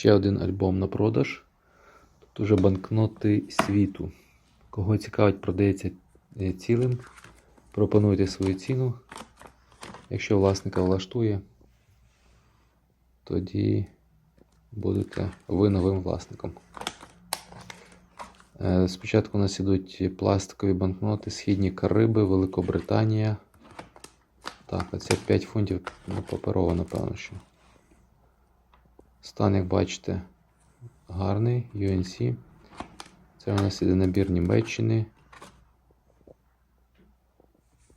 Ще один альбом на продаж. Тут уже банкноти світу. Кого цікавить, продається е, цілим. Пропонуйте свою ціну. Якщо власника влаштує, тоді будете ви новим власником. Е, Спочатку у нас ідуть пластикові банкноти, Східні Кариби, Великобританія. Так, це 5 фунтів паперово, напевно, що. Стан, як бачите, гарний, UNC. Це у нас іде набір Німеччини.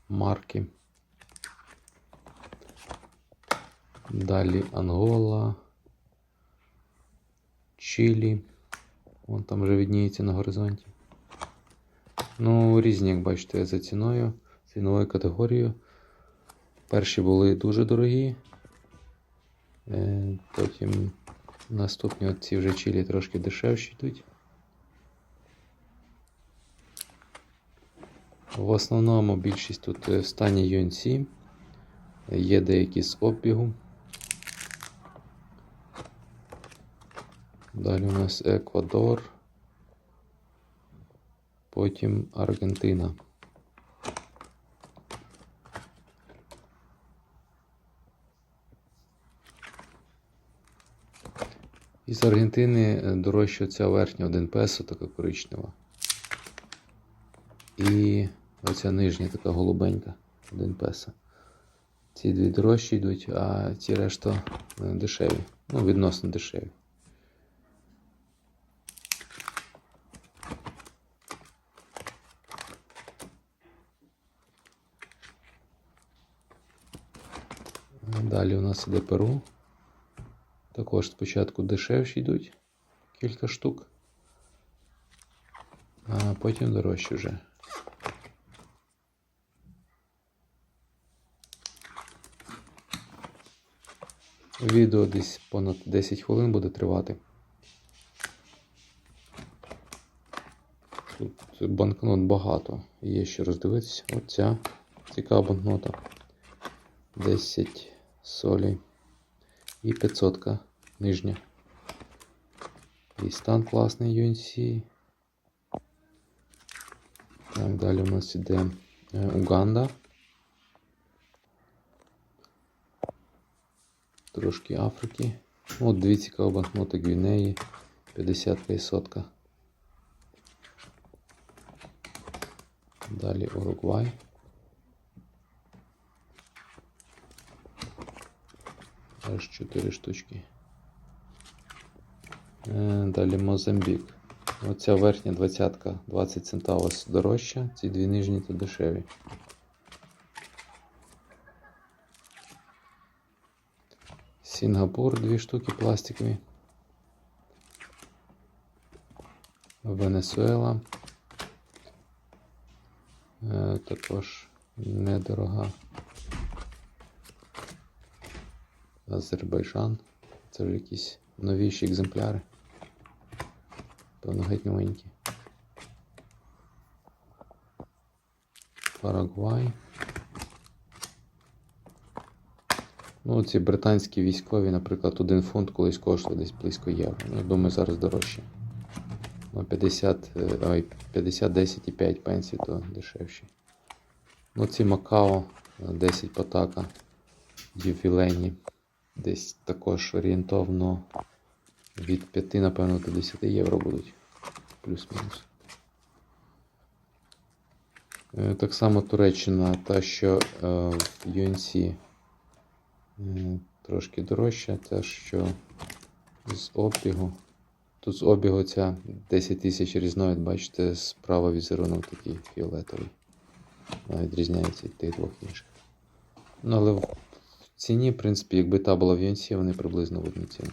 Марки. Далі Ангола. Чилі. Вон там вже відніється на горизонті. Ну, різні, як бачите, за ціною, ціновою категорією. Перші були дуже дорогі. Е, Потім наступні от ці вже чилі трошки дешевші йдуть. В основному більшість тут е, в стані UNC. Є деякі з оббігу. Далі у нас Еквадор. Потім Аргентина. Із Аргентини е, дорожча ця верхня 1 песо, така коричнева. І оця нижня така голубенька 1 песо. Ці дві дорожчі йдуть, а ці решта е, дешеві. Ну, відносно дешеві. Далі у нас іде перу. Також спочатку дешевші йдуть кілька штук, а потім дорожчі вже. Відео десь понад 10 хвилин буде тривати. Тут банкнот багато, є що роздивитися. Оця цікава банкнота. 10 солей. І 500 нижня. І стан класний UNC. Так, далі у нас іде е, Уганда. Трошки Африки. От дві цікаві банкноти Гвінеї. 50 і сотка. Далі Уругвай. Аж 4 штучки. Е, Далі Мозамбік. Оця верхня двадцятка 20 центавос дорожча, ці дві нижні то дешеві. Сінгапур дві штуки пластикові. Венесуела. Е, Також недорога. Азербайджан. Це вже якісь новіші екземпляри. Певно, геть новенькі. Парагвай. Ну, ці британські військові, наприклад, один фунт колись коштував десь близько євро. Ну, я думаю, зараз дорожче. Ну, 50, е, ой, 50, 10 і 5 пенсій, то дешевші. Ну, ці Макао, е, 10 потака, ювілейні. Десь також орієнтовно від 5, напевно, до 10 євро будуть. Плюс-мінус. Е, Так само Туреччина, та, що е, в UNC е, трошки дорожча, та, що з обігу. Тут з обігу ця 10 тисяч різновид, бачите, справа візерунок такий фіолетовий. Відрізняється від тих двох інших. Ну, але ціні, в принципі, якби та була в UNC, вони приблизно в одну ціну.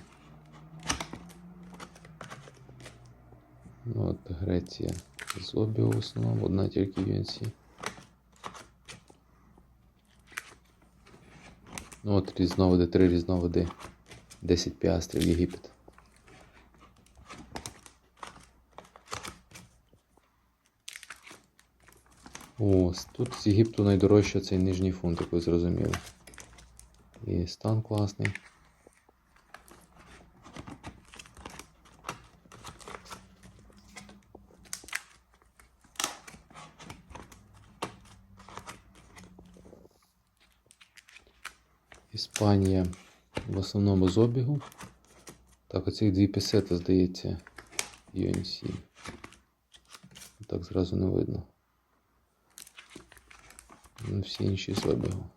Ну, от Греція з обігу в основному, одна тільки UNC. Ну от різновиди, три різновиди. 10 піастрів Єгипет. Ось, тут з Єгипту найдорожче цей нижній фунт, як ви зрозуміли. І стан класний. Іспанія в основному з обігу. Так, оці дві пісети, здається, UNC. Так зразу не видно. Ну, всі інші з обігу.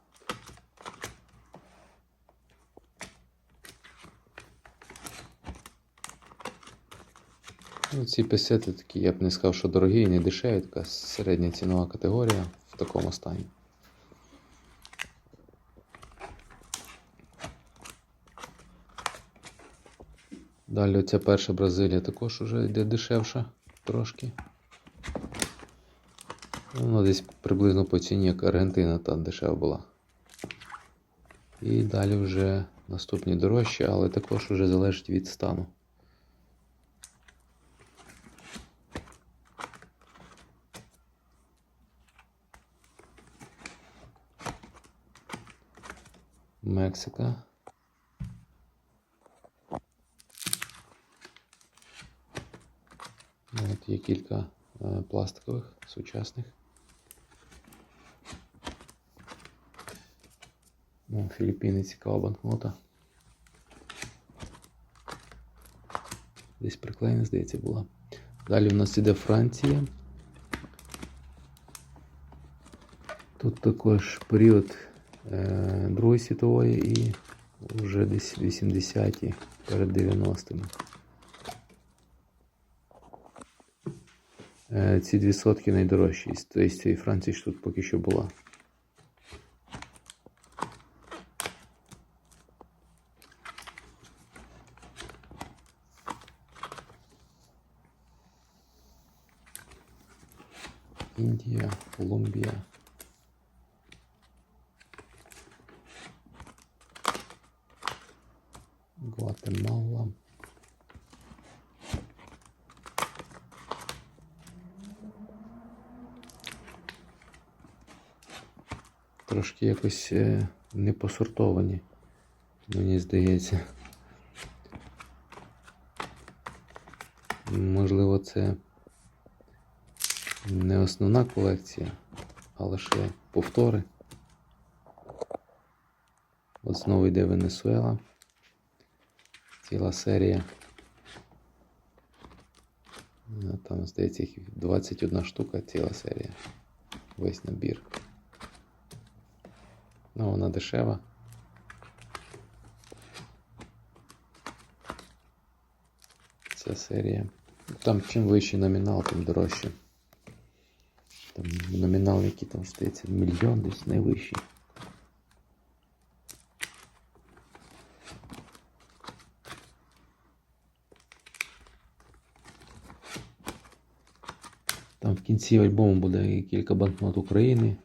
Ну, ці песети такі, я б не сказав, що дорогі і не дешеві, така середня цінова категорія в такому стані. Далі оця перша Бразилія також вже йде дешевша трошки. Ну, Вона десь приблизно по ціні, як Аргентина та дешева була. І далі вже наступні дорожчі, але також вже залежить від стану. Мексика. От є кілька е, пластикових сучасних. Філіппіни цікава банкнота. Десь приклеєна, здається, була. Далі у нас іде Франція. Тут також період Другої світової і вже десь 80-ті перед 90-ми. Е, ці дві сотки найдорожчі з цієї Франції, що тут поки що була. Індія, Колумбія. Гватемала. Трошки якось е, не посортовані, мені здається. Можливо, це не основна колекція, а лише повтори. От знову йде Венесуела. Ціла серія. Е, Там, здається, їх 21 штука ціла серія. Весь набір. Ну, вона дешева. Ця серія. Там чим вищий номінал, тим дорожче. Там номінал, який там здається, мільйон десь найвищий. В кінці альбому буде кілька банкнот України.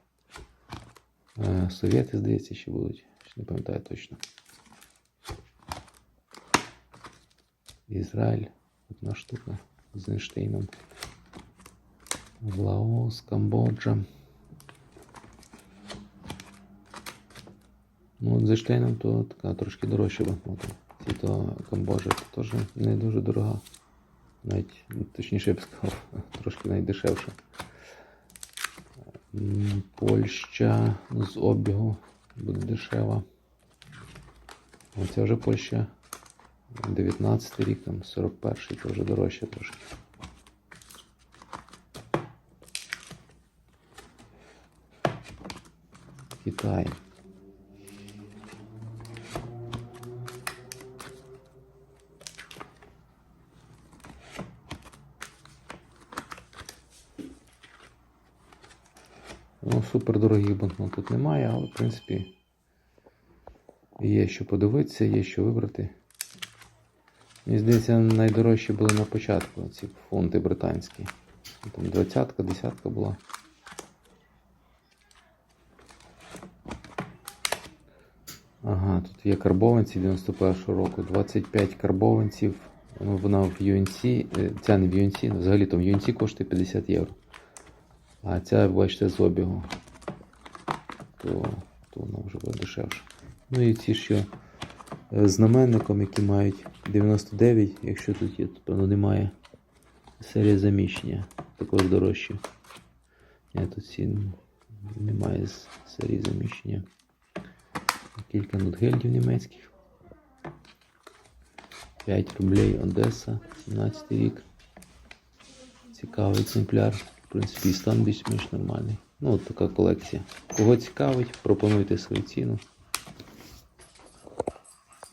Е, Совєти, здається, ще будуть. Ще не пам'ятаю точно. Ізраїль. Одна штука з Ейнштейном. Лаос, Камбоджа. Ну, от з Ейнштейном то така трошки дорожча банкнота. Ці то Камбоджа теж не дуже дорога. Навіть, ну, точніше я б сказав, трошки навіть. Польща з обігу буде дешева. Оце вже Польща. 19 рік, там 41-й, то вже дорожче трошки. Китай. Ну, супер дорогих банкнот тут немає, але в принципі є що подивитися, є що вибрати. Мені здається, найдорожчі були на початку ці фунти британські. Там двадцятка, десятка була. Ага, тут є карбованці 91-го року. 25 карбованців. Вона в UNC, е, ця не в UNC, взагалі там в UNC коштує 50 євро. А ця, бачите, з обігу. То, то вона вже буде дешевше. Ну і ці що е, знаменником, які мають 99, якщо тут є, то певно немає. Серія заміщення, також дорожче. Ні, тут ці немає з серії заміщення. Кілька нутгельдів німецьких. 5 рублей Одеса, 17 рік. Цікавий екземпляр. В принципі, стан більш-менш нормальний. Ну, от така колекція. Кого цікавить, пропонуйте свою ціну.